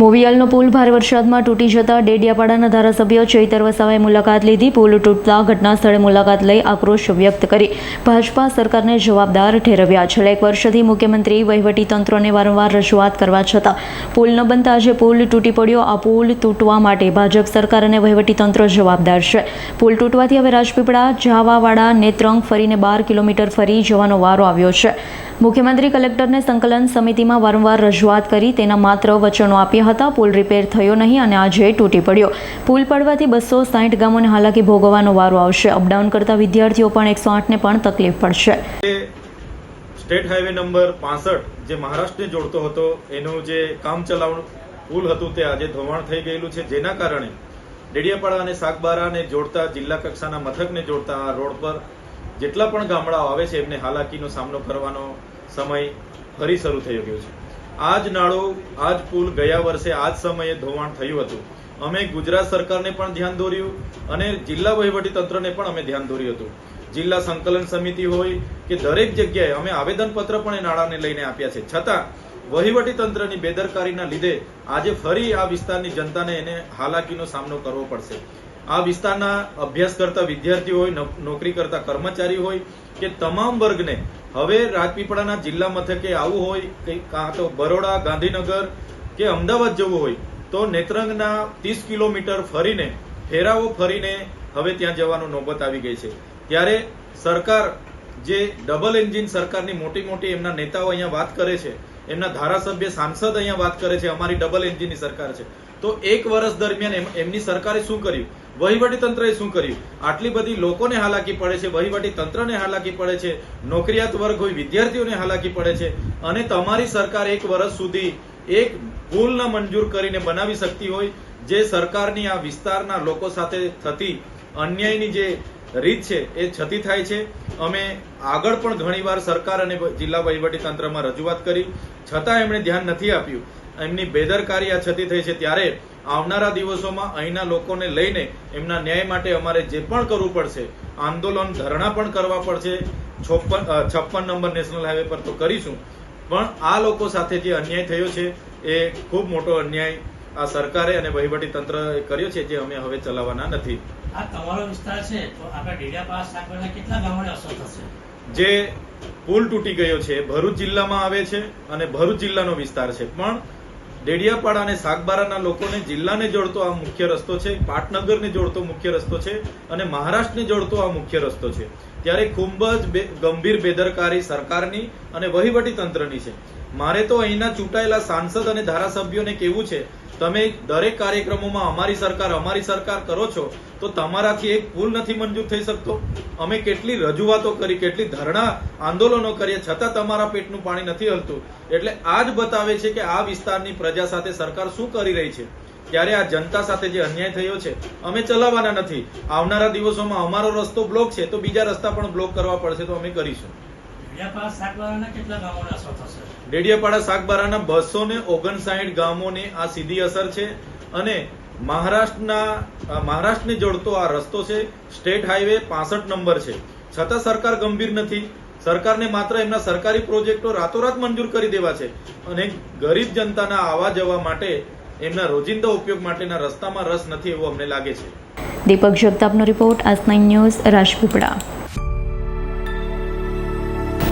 મોવિયાલનો પુલ ભારે વરસાદમાં તૂટી જતા ડેડિયાપાડાના ધારાસભ્ય ચૈતર વસાવાએ મુલાકાત લીધી. પુલ તૂટતા ઘટના સ્થળે મુલાકાત લઈ આક્રોશ વ્યક્ત કરી. ભાજપા સરકારને જવાબદાર ઠેરવ્યા. છેલ્લા એક વર્ષથી મુખ્યમંત્રી વહીવટીતંત્રને વારંવાર રજૂઆત કરવા છતાં પુલ ન બનતા આજે પુલ તૂટી પડ્યો. આ પુલ તૂટવા માટે ભાજપ સરકાર અને વહીવટીતંત્ર જવાબદાર છે. પુલ તૂટવાથી હવે રાજપીપળા જાવાવાડા નેત્રંગ ફરીને બાર કિલોમીટર ફરી જવાનો વારો આવ્યો છે. મુખ્યમંત્રી કલેક્ટરને સંકલન સમિતિમાં વારંવાર રજૂઆત કરી તેના માત્ર વચનો આપ્યા હતા. પુલ રિપેર થયો નહીં અને આજે તૂટી પડ્યો. પુલ પડવાથી બસો સાઠ ગામોને હાલાકી ભોગવવાનો વારો આવશે. અપડાઉન કરતા વિદ્યાર્થીઓ પણ એકસો આઠને પણ તકલીફ પડશે. સ્ટેટ હાઈવે નંબર પાસઠ જે મહારાષ્ટ્રને જોડતો હતો, એનું જે કામ ચલાવ પુલ હતું તે આજે ધોવાણ થઈ ગયેલું છે. જેના કારણે ડેડિયાપાડા અને સાગબારાને જોડતા, જિલ્લા કક્ષાના મથકને જોડતા આ રોડ પર જેટલા પણ ગામડાઓ આવે છે, એમને હાલાકીનો સામનો કરવાનો સમય ફરી શરૂ થઈ ગયો છે. આ જ નાળો આ જ પુલ ગયા વર્ષે આ જ સમયે ધોવાણ થયું હતું. અમે ગુજરાત સરકારને પણ ધ્યાન દોર્યું અને જિલ્લા વહીવટી તંત્રને પણ અમે ધ્યાન દોર્યું હતું. જિલ્લા સંકલન સમિતિ હોય કે દરેક જગ્યાએ અમે આવેદનપત્ર પણ એ નાણાને લઈને આપ્યા છે. છતાં વહીવટી તંત્રની બેદરકારીના લીધે આજે ફરી આ વિસ્તારની જનતાને એને હાલાકીનો સામનો કરવો પડશે. આ વિસ્તારના અભ્યાસ કરતા વિદ્યાર્થીઓ હોય નોકરી કરતા કર્મચારી હોય કે તમામ વર્ગને હવે રાજપીપળાના જિલ્લા મથકે આવવું હોય કે કાં તો બરોડા, ગાંધીનગર કે અમદાવાદ જવું હોય, તો નેત્રંગના ત્રીસ કિલોમીટર ફરીને ફેરાવો ફરીને હવે ત્યાં જવાનો નોબત આવી ગઈ છે. ત્યારે સરકાર જે ડબલ એન્જિન સરકારની મોટી મોટી એમના નેતાઓ અહીંયા વાત કરે છે એમના ધારાસભ્ય સાંસદ અહીંયા વાત કરે છે, અમારી ડબલ એન્જિનની સરકાર છે. તો એક વર્ષ દરમિયાન એમ- એમની સરકારે શું કર્યું? વહીવટી તંત્રએ શું કર્યું? આટલી બધી લોકોને હાલાકી પડે છે વહીવટી તંત્રને હાલાકી પડે છે, નોકરિયાત વર્ગ હોય, વિદ્યાર્થીઓને હાલાકી પડે છે, અને તમારી સરકાર એક વર્ષ સુધી એક ભૂલ ન મંજૂર કરીને બનાવી શકતી હોય, જે સરકારની આ વિસ્તારના લોકો સાથે થતી અન્યાયની જે રીત છે, એ છતી થાય છે. અમે આગળ પણ ઘણીવાર સરકાર અને જિલ્લા તંત્રમાં રજૂઆત કરી. છતાં એમણે ધ્યાન નથી આપ્યું. એમની બેદરકારી આ છતી થઈ છે. ત્યારે આવનારા દિવસોમાં અહીંના લોકોને લઈને એમના ન્યાય માટે અમારે જે પણ કરવું પડશે, આંદોલન ધરણા પણ કરવા પડશે. છપ્પન છપ્પન નંબર નેશનલ હાઈવે પર તો કરીશું. પણ આ લોકો સાથે જે અન્યાય થયો છે, એ ખૂબ મોટો અન્યાય આ સરકારે અને વહીવટી તંત્ર કર્યો છે જે અમે હવે ચલાવવાના નથી. આ તમારો વિસ્તાર છે તો આપણા પાસ શાકભાજીના કેટલા ગામોને અસર થશે? જે પુલ તૂટી ગયો છે ભરૂચ જિલ્લામાં આવે છે અને ભરૂચ જિલ્લાનો વિસ્તાર છે. પણ ડેડિયાપાડા અને સાગબારાના લોકોને જિલ્લાને જોડતો આ મુખ્ય રસ્તો છે પાટનગરને જોડતો મુખ્ય રસ્તો છે અને મહારાષ્ટ્રને જોડતો આ મુખ્ય રસ્તો છે. ત્યારે ખૂબ જ ગંભીર બેદરકારી સરકારની અને વહીવટી તંત્રની છે. મારે તો અહીંના ચૂંટાયેલા સાંસદ અને ધારાસભ્યોને કેવું છે તમે દરેક કાર્યક્રમોમાં અમારી સરકાર અમારી સરકાર કરો છો, તો તમારાથી એક ભૂલ નથી મંજૂર થઈ શકતો? અમે કેટલી રજૂઆતો કરી, કેટલી ધરણા આંદોલનો કરીએ, છતાં તમારા પેટનું પાણી નથી હલતું. એટલે આ જ બતાવે છે કે આ વિસ્તારની પ્રજા સાથે સરકાર શું કરી રહી છે? ત્યારે આ જનતા સાથે જે અન્યાય થયો છે, અમે ચલાવવાના નથી. આવનારા દિવસોમાં અમારો રસ્તો બ્લોક છે, તો બીજા રસ્તા પણ બ્લોક કરવા પડશે તો અમે કરીશું. ડેડિયાપાડા સાગબારાના બસો ને ઓગણસાઠ ગામોને આ સીધી અસર છે અને મહારાષ્ટ્રના મહારાષ્ટ્રને જોડતો આ રસ્તો છે સ્ટેટ હાઈવે પાસઠ નંબર છે. છતાં સરકાર ગંભીર નથી. સરકારને માત્ર એમના સરકારી પ્રોજેક્ટો રાતોરાત મંજૂર કરી દેવા છે અને ગરીબ જનતાના આવવા જવા માટે એમના રોજિંદા ઉપયોગ માટેના રસ્તામાં રસ નથી એવું અમને લાગે છે. દીપક જગતાપનો રિપોર્ટ આજ નાઇન ન્યૂઝ રાજપીપળા